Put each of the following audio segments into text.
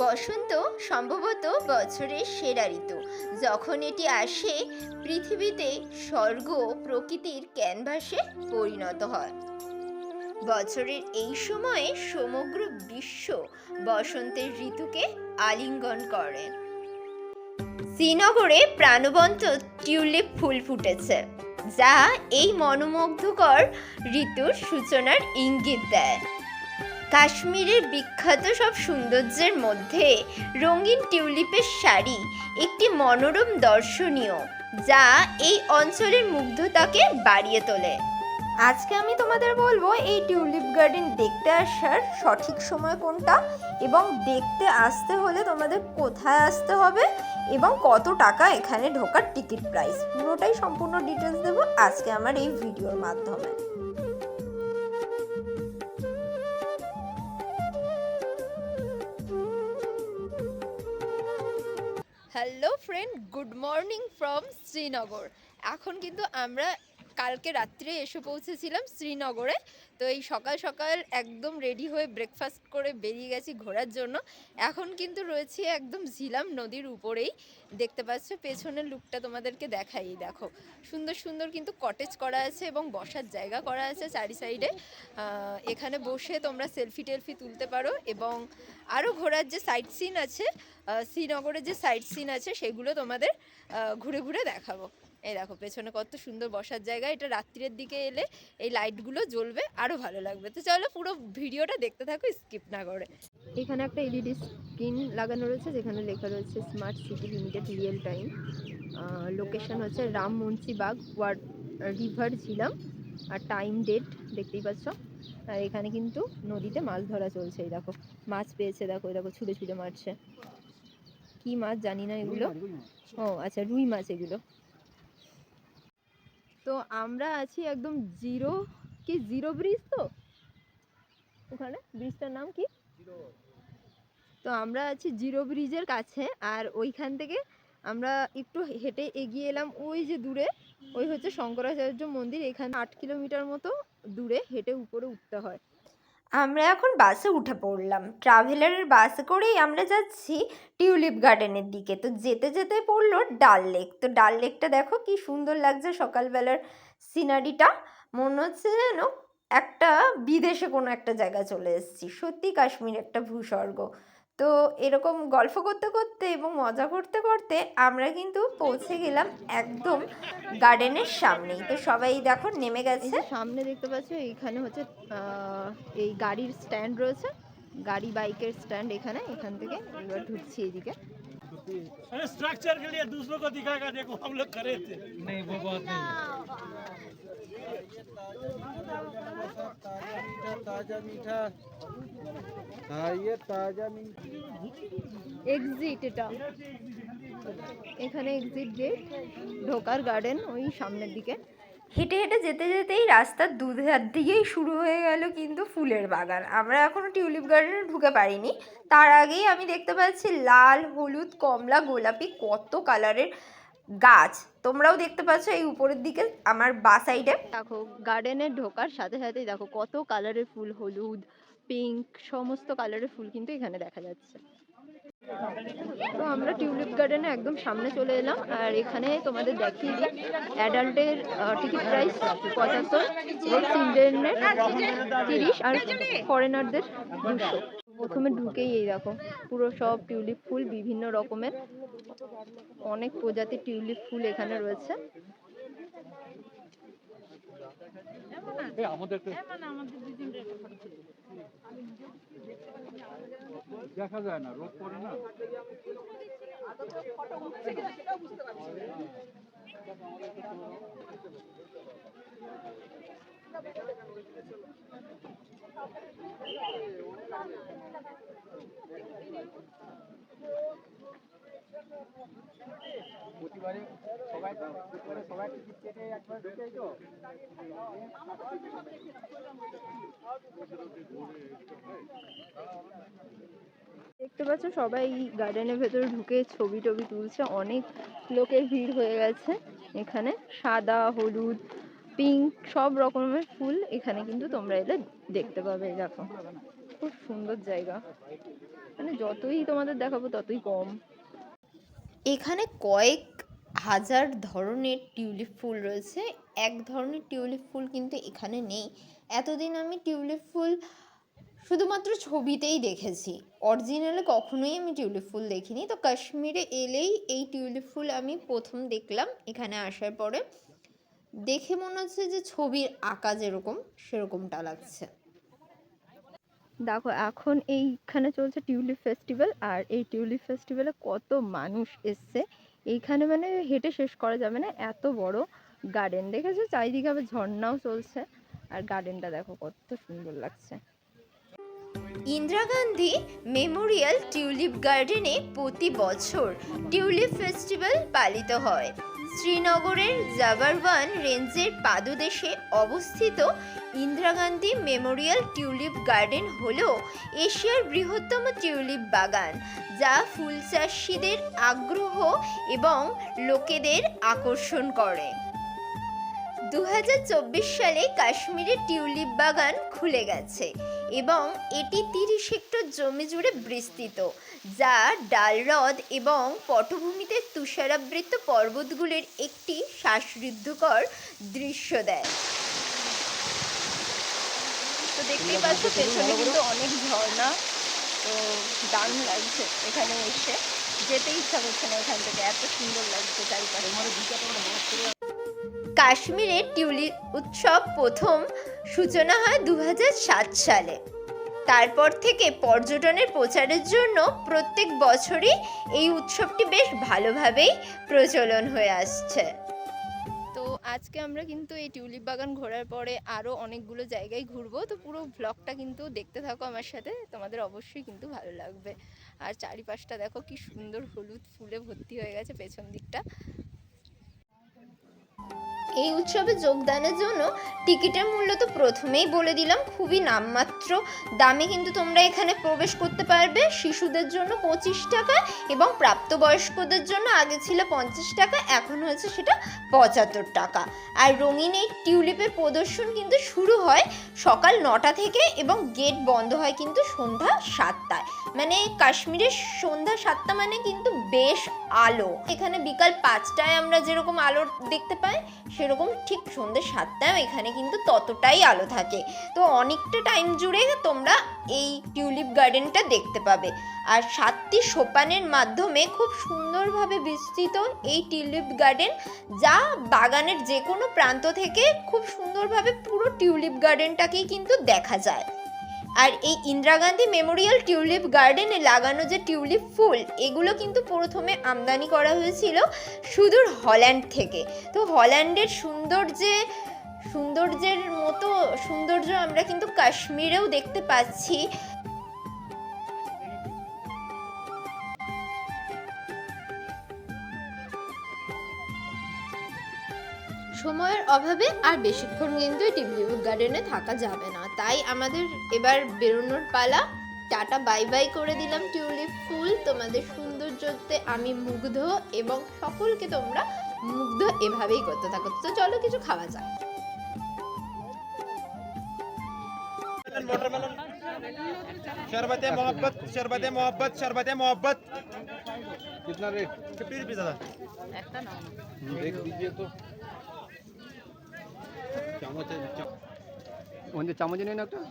বসন্ত সম্ভবত বছরের সেরা ঋতু। যখন এটি আসে, পৃথিবীতে স্বর্গ প্রকৃতির ক্যানভাসে পরিণত হয়। বছরের এই সময়ে সমগ্র বিশ্ব বসন্তের ঋতুকে আলিঙ্গন করেন শ্রীনগরে প্রাণবন্ত টিউলিপ ফুল ফুটেছে, যা এই মনোমুগ্ধকর ঋতুর সূচনার ইঙ্গিত দেয়। কাশ্মীরের বিখ্যাত সব সৌন্দর্যের মধ্যে রঙিন টিউলিপের শাড়ি একটি মনোরম দর্শনীয়, যা এই অঞ্চলের মুগ্ধতাকে বাড়িয়ে তোলে। আজকে আমি তোমাদের বলব এই টিউলিপ গার্ডেন দেখতে আসার সঠিক সময় কোনটা এবং দেখতে আসতে হলে তোমাদের কোথায় আসতে হবে এবং কত টাকা এখানে ঢোকার টিকিট প্রাইস। পুরোটাই সম্পূর্ণ ডিটেলস দেবো আজকে আমার এই ভিডিওর মাধ্যমে। Hello friend good morning from Srinagar এখন কিন্তু আমরা কালকে রাত্রে এসে পৌঁছেছিলাম শ্রীনগরে। তো এই সকাল সকাল একদম রেডি হয়ে ব্রেকফাস্ট করে বেরিয়ে গেছি ঘোরার জন্য। এখন কিন্তু রয়েছে একদম ঝিলাম নদীর উপরেই। দেখতে পাচ্ছ, পেছনের লুকটা তোমাদেরকে দেখাই। দেখো, সুন্দর সুন্দর কিন্তু কটেজ করা আছে এবং বসার জায়গা করা আছে চারি সাইডে এখানে বসে তোমরা সেলফি টেলফি তুলতে পারো এবং আরও ঘোরার যে সাইট সিন আছে শ্রীনগরের যে সাইট সিন আছে, সেগুলো তোমাদের ঘুরে ঘুরে দেখাবো। এই দেখো পেছনে কত সুন্দর বসার জায়গা। এটা রাত্রির দিকে এলে এই লাইটগুলো জ্বলবে আরও ভালো লাগবে। তো চলো পুরো ভিডিওটা দেখতে থাকো স্কিপ না করে। এখানে একটা এলইডি স্ক্রিন লাগানো রয়েছে যেখানে লেখা রয়েছে smart city limited real time location হচ্ছে রাম মুন্সি বাগ ওয়ার্ড রিভার ঝিলাম আর টাইম ডেট দেখতেই পাচ্ছ। আর এখানে কিন্তু নদীতে মাছ ধরা চলছে এই দেখো। মাছ পেয়েছে দেখো এই দেখো ছুঁড়ে ছুঁড়ে মারছে। কি মাছ জানি না এগুলো। ও আচ্ছা রুই মাছ এগুলো। তো আমরা আছি একদম জিরো, কি জিরো ব্রিজ তো? ওখানে? ব্রিজটার নাম কি? তো আমরা আছি জিরো ব্রিজের কাছে, আর ওইখান থেকে আমরা একটু হেঁটে এগিয়ে এলাম ওই যে দূরে, ওই হচ্ছে শঙ্করাচার্য মন্দির, এখানে আট কিলোমিটার মতো দূরে হেঁটে উপরে উঠতে হয়। আমরা এখন বাসে উঠে পড়লাম। ট্রাভেলারের বাসে করেই আমরা যাচ্ছি টিউলিপ গার্ডেনের দিকে। তো যেতে যেতে পড়ল ডাল লেক তো ডাল লেকটা দেখো কি সুন্দর লাগছে সকালবেলার সিনারিটা মনে হচ্ছে যেন একটা বিদেশে কোনো একটা জায়গা চলে এসেছি। সত্যি কাশ্মীর একটা ভূস্বর্গ। তো এরকম গল্প করতে করতে এবং মজা করতে করতে আমরা কিন্তু পৌঁছে গেলাম একদম গার্ডেনের সামনেই। তো সবাই দেখো নেমে গেছে। সামনে দেখতে পাচ্ছ এইখানে হচ্ছে এই গাড়ির স্ট্যান্ড রয়েছে। গাড়ি বাইকের স্ট্যান্ড এখানে এখান থেকে এবার ঢুকছি এইদিকে अरे स्ट्रक्चर के लिए दूसरों को दिखाएगा देखो हम लोग करे थे नहीं वो बात नहीं ताजा मीठा खाइए ताजा मीठा এক্সিট এটা এখানে এক্সিট গেট ঢোকার গার্ডেন ওই সামনের দিকে হেঁটে হেঁটে যেতে যেতেই রাস্তার দুধার দিকেই শুরু হয়ে গেল কিন্তু ফুলের বাগান। আমরা এখনও টিউলিপ গার্ডেনে ঢুকে পারিনি। তার আগেই আমি দেখতে পাচ্ছি লাল, হলুদ, কমলা, গোলাপি কত কালারের গাছ। তোমরাও দেখতে পাচ্ছ এই উপরের দিকে আমার বা সাইডে দেখো, গার্ডেনে ঢোকার সাথে সাথেই দেখো কত কালারের ফুল, হলুদ, পিঙ্ক, সমস্ত কালারের ফুল কিন্তু এখানে দেখা যাচ্ছে। তো আমরা টিউলিপ গার্ডেনে একদম সামনে চলে এলাম, আর এখানে তোমাদের দেখিয়ে দিই অ্যাডাল্টের টিকিট প্রাইস পঁচাত্তর চিলড্রেনের তিরিশ, আর ফরেনারদের দুশো। প্রথমে ঢুকেই এই দেখো, পুরো সব টিউলিপ ফুল বিভিন্ন রকমের। অনেক প্রজাতির টিউলিপ ফুল এখানে রয়েছে। দেখা যায় না রোদ পড়ে না? প্রতিবারে সবাই প্রতিবারে সবাই টিকিট কেটে একবার ঢুকে তো দেখতে পাচ্ছ, সবাই গার্ডেনের ভেতরে ঢুকে ছবি টবি তুলছে। অনেক লোকের ভিড় হয়ে গেছে এখানে। সাদা, হলুদ পিঙ্ক সব রকমের ফুল এখানে কিন্তু তোমরা এলে দেখতে পাবে দেখো। খুব সুন্দর জায়গা। মানে যতই তোমাদের দেখাবো, ততই কম। এখানে কয়েক হাজার ধরনের টিউলিপ ফুল রয়েছে। এক ধরনের টিউলিপ ফুল কিন্তু এখানে নেই। এতদিন আমি টিউলিপ ফুল শুধুমাত্র ছবিতেই দেখেছি। অরিজিনালে কখনোই আমি টিউলিপ ফুল দেখিনি। তো কাশ্মীরে এলেই এই টিউলিপ ফুল আমি প্রথম দেখলাম এখানে আসার পরে। দেখে মনে হচ্ছে যে ছবির আঁকা যেরকম, সেরকমটা লাগছে। দেখো, এখন এইখানে চলছে টিউলিপ ফেস্টিভ্যাল আর এই টিউলিপ ফেস্টিভ্যালে কত মানুষ এসছে। এইখানে মানে হেঁটে শেষ করা যাবে না, এত বড় গার্ডেন দেখেছ? চারিদিকে আবার ঝর্ণাও চলছে। আর গার্ডেনটা দেখো, কত সুন্দর লাগছে। ইন্দিরা গান্ধী মেমোরিয়াল টিউলিপ গার্ডেনে প্রতি বছর টিউলিপ ফেস্টিভ্যাল পালিত হয়। শ্রীনগরের জাবারওয়ান রেঞ্জের পাদদেশে অবস্থিত Indira Gandhi memorial tulip garden হল এশিয়ার বৃহত্তম টিউলিপ বাগান, যা ফুল চাষিদের আগ্রহ এবং লোকেদের আকর্ষণ করে। দু হাজার চব্বিশ সালে কাশ্মীরে টিউলিপ বাগান খুলে গেছে এবং এটি তিরিশ হেক্টর জমি জুড়ে বিস্তৃত যা ডাল হ্রদ এবং পটভূমিতে তুষারাবৃত পর্বতগুলির একটি শ্বাসরুদ্ধকর দৃশ্য দেয়। তো দেখতেই পাচ্ছ পেছনে কিন্তু অনেক ঝর্ণা তো দারুণ লাগছে এখানে এসে। যেতে ইচ্ছা করছে না এখান থেকে এত সুন্দর লাগছে চারিপাশে। কাশ্মীরের টিউলিপ উৎসব প্রথম সূচনা হয় দু হাজার সাত সালে। তারপর থেকে পর্যটনের প্রচারের জন্য প্রত্যেক বছরই এই উৎসবটি বেশ ভালোভাবেই প্রচলন হয়ে আসছে। তো আজকে আমরা কিন্তু এই টিউলিপ বাগান ঘোরার পরে আরও অনেকগুলো জায়গায় ঘুরবো। তো পুরো ব্লগটা কিন্তু দেখতে থাকো আমার সাথে, তোমাদের অবশ্যই কিন্তু ভালো লাগবে। আর চারিপাশটা দেখো কি সুন্দর হলুদ ফুলে ভর্তি হয়ে গেছে পেছন দিকটা। এই উৎসবে যোগদানের জন্য টিকিটের মূল্য তো প্রথমেই বলে দিলাম, খুবই নামমাত্র। দামে কিন্তু তোমরা এখানে প্রবেশ করতে পারবে। শিশুদের জন্য পঁচিশ টাকা এবং প্রাপ্তবয়স্কদের জন্য আগে ছিল পঞ্চাশ টাকা, এখন হয়েছে সেটা পঁচাত্তর টাকা। আর রঙিন এই টিউলিপের প্রদর্শন কিন্তু শুরু হয় সকাল নটা থেকে এবং গেট বন্ধ হয় কিন্তু সন্ধ্যা সাতটায়। মানে কাশ্মীরের সন্ধ্যা সাতটা মানে কিন্তু বেশ আলো। এখানে বিকাল পাঁচটায় আমরা যেরকম আলো দেখতে পাই সেরকম ঠিক সন্ধ্যে সাতটায় এখানে কিন্তু ততটাই আলো থাকে। তো অনেকটা টাইম জুড়ে তোমরা এই টিউলিপ গার্ডেনটা দেখতে পাবে। আর সাতটি সোপানের মাধ্যমে খুব সুন্দরভাবে বিস্তৃত এই টিউলিপ গার্ডেন যা বাগানের যে কোনো প্রান্ত থেকে খুব সুন্দরভাবে পুরো টিউলিপ গার্ডেনটাকেই কিন্তু দেখা যায়। আর এই ইন্দিরা গান্ধী মেমোরিয়াল টিউলিপ গার্ডেনে লাগানো যে টিউলিপ ফুল, এগুলো কিন্তু প্রথমে আমদানি করা হয়েছিল সুদূর হল্যান্ড থেকে। তো হল্যান্ডের সুন্দর যে সৌন্দর্যের মতো সৌন্দর্য আমরা কিন্তু কাশ্মীরেও দেখতে পাচ্ছি। সময়ের অভাবে আর বেশিক্ষণ কিন্তু এই টিউলিপ গার্ডেনে থাকা যাবে না তাই আমাদের এবার বেরোনোর পালা টাটা বাই বাই করে দিলাম টিউলিপ ফুল তোমাদের সৌন্দর্যতে আমি মুগ্ধ এবং সকলকে তোমরা মুগ্ধ এভাবেই করতে থাকো তো চলো কিছু খাওয়া যাক शरबत मोहब्बत शरबत मोहब्बत शरबत मोहब्बत कितना रेट फिफ्टी रुपीज दादा देख दीजिए तो चामच ಒಂದು ಚಮಚನ ಏನಾಗ್ತದೆ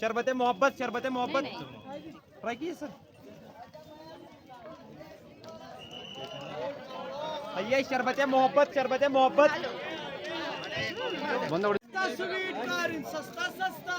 शरबत मोहब्बत शरबत मोहब्बत। रखिए सर? भैया शरबत मोहब्बत शरबत मोहब्बत। बंदा सस्ता सस्ता।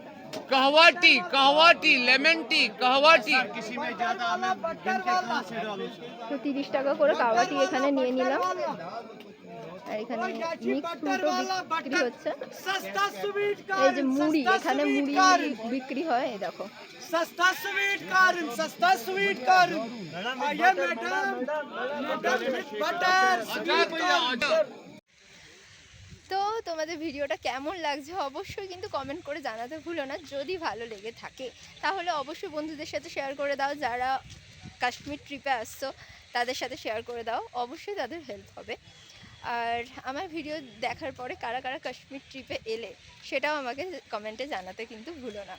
कहवा टी कहवा टी लेमन टी कहवा टी किसी में ज्यादा हमें गिन के कौन से डालूं তো তিরিশ টাকা করে কাওয়াটি এখানে নিয়ে নিলাম আর এখানে মিক্স ফ্রুটও বিক্রি হচ্ছে सस्ता स्वीट এই যে মুড়ি এখানে মুড়ি বিক্রি হয় এই দেখো सस्ता स्वीट कॉर्न सस्ता स्वीट कॉर्न आइए मैडम मैडम विथ बटर তো তোমাদের ভিডিওটা কেমন লাগছে অবশ্যই কিন্তু কমেন্ট করে জানাতে ভুলো না। যদি ভালো লেগে থাকে, তাহলে অবশ্যই বন্ধুদের সাথে শেয়ার করে দাও। যারা কাশ্মীর ট্রিপে আসছো, তাদের সাথে শেয়ার করে দাও। অবশ্যই তাদের হেল্প হবে। আর আমার ভিডিও দেখার পরে কারা কারা কাশ্মীর ট্রিপে এলে, সেটাও আমাকে কমেন্টে জানাতে কিন্তু ভুলো না।